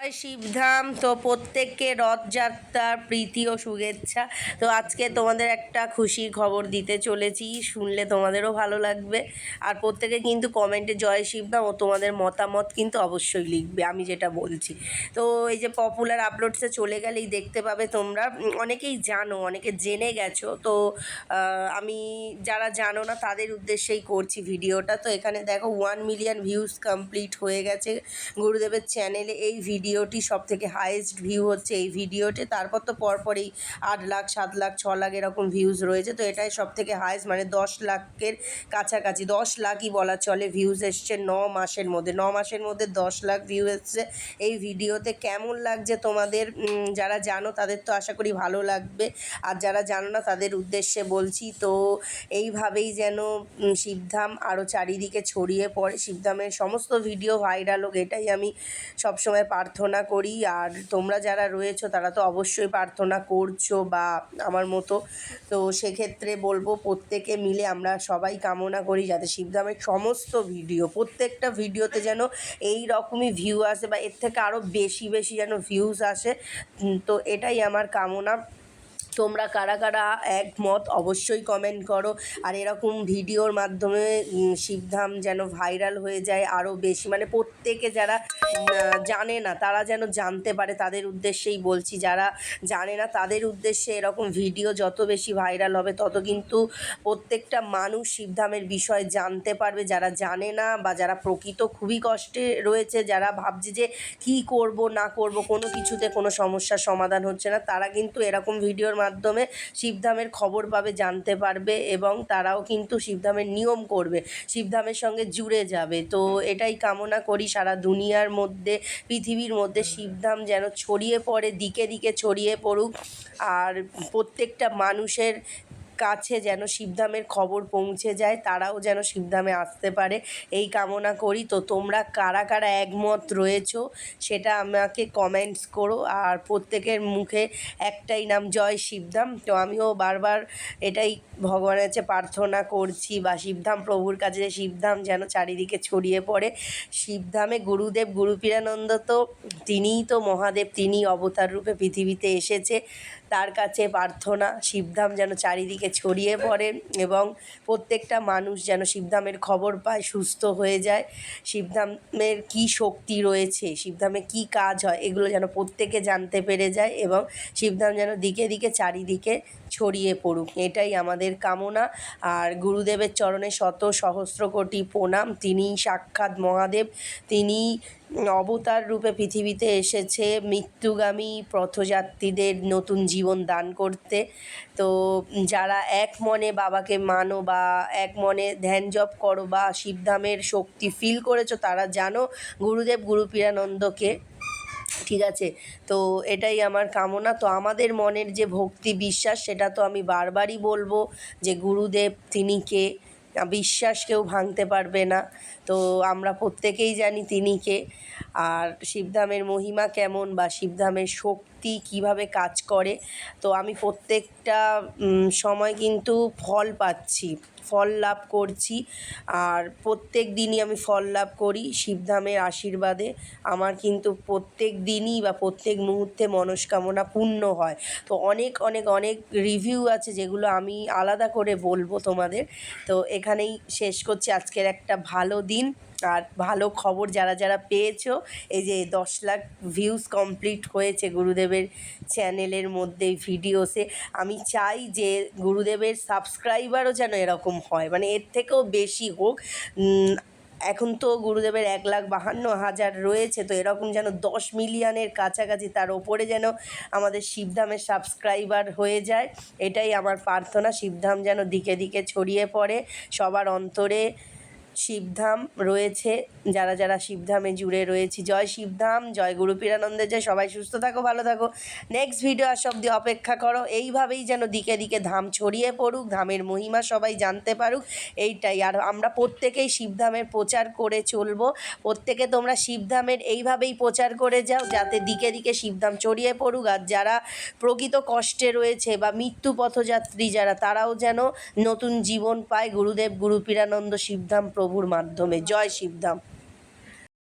জয় শিবধাম। তো প্রত্যেককে রথযাত্রার প্রীতি ও শুভেচ্ছা। তো আজকে তোমাদের একটা খুশির খবর দিতে চলেছি। শুনলে তোমাদেরও ভালো লাগবে। আর প্রত্যেকে কিন্তু কমেন্টে জয় শিবধাম ও তোমাদের মতামত কিন্তু অবশ্যই লিখবে, আমি যেটা বলছি। তো এই যে পপুলার আপলোডসে চলে গেলেই দেখতে পাবে তোমরা। অনেকেই জানো, অনেকে জেনে গেছো। তো আমি যারা জানো না, তাদের উদ্দেশ্যেই করছি ভিডিওটা। তো এখানে দেখো ওয়ান মিলিয়ন ভিউজ কমপ্লিট হয়ে গেছে। গুরুদেবের চ্যানেলে এই ভিডিওটি সব থেকে হাইয়েস্ট ভিউ হচ্ছে এই ভিডিওতে। তারপর তো পরপরই আট লাখ, সাত লাখ, ছ লাখ এরকম ভিউজ রয়েছে। তো এটাই সব থেকে হাইয়েস্ট মানে দশ লাখের কাছাকাছি, দশ লাখই বলা চলে ভিউজ এসছে ন মাসের মধ্যে। ন মাসের মধ্যে দশ লাখ ভিউ এসছে এই ভিডিওতে। কেমন লাগছে তোমাদের? যারা জানো তাদের তো আশা করি ভালো লাগবে। আর যারা জানো না তাদের উদ্দেশ্যে বলছি, তো এইভাবেই যেন শিবধাম আরও চারিদিকে ছড়িয়ে পড়ে। শিবধামের সমস্ত ভিডিও ভাইরাল হোক, এটাই আমি সবসময় প্রার্থনা করি। আর তোমরা যারা রয়েছো, তারা তো অবশ্যই প্রার্থনা করছ বা আমার মতো। তো সেক্ষেত্রে বলব, প্রত্যেকে মিলে আমরা সবাই কামনা করি যাতে শিবধামের সমস্ত ভিডিও, প্রত্যেকটা ভিডিওতে যেন এই রকমই ভিউ আসে বা এর থেকে আরও বেশি বেশি যেন ভিউজ আসে। তো এটাই আমার কামনা। তোমরা কারা কারা একমত অবশ্যই কমেন্ট করো। আর এরকম ভিডিওর মাধ্যমে শিবধাম যেন ভাইরাল হয়ে যায় আরও বেশি। মানে প্রত্যেকে যারা জানে না, তারা যেন জানতে পারে, তাদের উদ্দেশ্যেই বলছি। যারা জানে না, তাদের উদ্দেশ্যে এরকম ভিডিও যত বেশি ভাইরাল হবে, তত কিন্তু প্রত্যেকটা মানুষ শিবধামের বিষয় জানতে পারবে। যারা জানে না বা যারা প্রকৃত খুবই কষ্টে রয়েছে, যারা ভাবছে যে কি করব, না করব, কোনো কিছুতে কোনো সমস্যার সমাধান হচ্ছে না, তারা কিন্তু এরকম ভিডিওর মাধ্যমে শিবধামের খবর পাবে, জানতে পারবে এবং তারাও কিন্তু শিবধামের নিয়ম করবে, শিবধামের সঙ্গে জুড়ে যাবে। তো এটাই কামনা করি সারা দুনিয়ার মধ্যে, পৃথিবীর মধ্যে শিবধাম যেন ছড়িয়ে পড়ে, দিকে দিকে ছড়িয়ে পড়ুক। আর প্রত্যেকটা মানুষের কাছে যেন শিবধামের খবর পৌঁছে যায়, তারাও যেন শিবধামে আসতে পারে। এই কামনা করি। তো তোমরা কারা কারা একমত রয়েছো সেটা আমাকে কমেন্টস করো। আর প্রত্যেকের মুখে একটাই নাম, জয় শিবধাম। তো আমিও বারবার এটাই ভগবানের কাছে প্রার্থনা করছি বা শিবধাম প্রভুর কাছে শিবধাম যেন চারিদিকে ছড়িয়ে পড়ে। শিবধামে গুরুদেব গুরুপীরানন্দ তো তিনিই তো মহাদেব তিনি অবতার রূপে পৃথিবীতে এসেছে। তার কাছে প্রার্থনা। শিবধাম যেন চারিদিকে ছড়িয়ে পড়ে এবং প্রত্যেকটা মানুষ যেন শিবধামের খবর পায়, সুস্থ হয়ে যায়। শিবধামের কী শক্তি রয়েছে, শিবধামে কী কাজ হয়, এগুলো যেন প্রত্যেকে জানতে পেরে যায় এবং শিবধাম যেন দিকে দিকে চারিদিকে ছড়িয়ে পড়ুক। এটাই আমাদের কামনা। আর গুরুদেবের চরণে শত সহস্র কোটি প্রণাম। তিনি সাক্ষাৎ মহাদেব। তিনি অবতার রূপে পৃথিবীতে এসেছে মৃত্যুগামী পথযাত্রীদের নতুন জীবন দান করতে। তো যারা এক মনে বাবাকে মানো বা এক মনে ধ্যান জপ করো বা শিবধামের শক্তি ফিল করেছ, তারা জানো গুরুদেব গুরুপীরানন্দকে ঠিক আছে? তো এটাই আমার কামনা। তো আমাদের মনের যে ভক্তি বিশ্বাস, সেটা তো আমি বারবারই বলব যে গুরুদেব তিনি কে? বিশ্বাস কেউ ভাঙতে পারবে না। তো আমরা প্রত্যেকেই জানি তিনিকে আর শিবধামের মহিমা কেমন বা শিবধামের শক্তি কীভাবে কাজ করে, তো আমি প্রত্যেকটা সময় কিন্তু ফল পাচ্ছি। ফল লাভ করছি। আর প্রত্যেক দিনই আমি ফল লাভ করি শিবধামের আশীর্বাদে। আমার কিন্তু প্রত্যেক দিনই বা প্রত্যেক মুহূর্তে মনস্কামনা পূর্ণ হয়। তো অনেক অনেক অনেক রিভিউ আছে যেগুলো আমি আলাদা করে বলব তোমাদের। তো এখানেই শেষ করছি আজকের একটা ভালো দিন। আর ভালো খবর যারা যারা পেয়েছ, এই যে দশ লাখ ভিউজ কমপ্লিট হয়েছে গুরুদেবের চ্যানেলের মধ্যে ভিডিওসে আমি চাই যে গুরুদেবের সাবস্ক্রাইবারও যেন এরকম হয়। মানে এর থেকেও বেশি হোক এখন তো গুরুদেবের এক লাখ বাহান্ন হাজার রয়েছে, তো এরকম যেন দশ মিলিয়নের কাছাকাছি তার ওপরে যেন আমাদের শিবধামের সাবস্ক্রাইবার হয়ে যায়, এটাই আমার প্রার্থনা। শিবধাম যেন দিকে দিকে ছড়িয়ে পড়ে, সবার অন্তরে শিবধাম রয়েছে, যারা যারা শিবধামে জুড়ে রয়েছি। জয় শিবধাম, জয় গুরু পীরানন্দের জয় সবাই সুস্থ থাকো, ভালো থাকো। নেক্সট ভিডিও আস অব্দি অপেক্ষা করো, এইভাবেই যেন দিকে দিকে ধাম ছড়িয়ে পড়ুক, ধামের মহিমা সবাই জানতে পারুক, এইটাই। আর আমরা প্রত্যেকেই শিবধামের প্রচার করে চলবো। প্রত্যেকে তোমরা শিবধামের এইভাবেই প্রচার করে যাও, যাতে দিকে দিকে শিবধাম ছড়িয়ে পড়ুক। আর যারা প্রকৃত কষ্টে রয়েছে বা মৃত্যু পথযাত্রী যারা, তারাও যেন নতুন জীবন পায়। গুরুদেব, গুরু পীরানন্দ শিবধাম প্রভুর মাধ্যমে। জয় শিবধাম।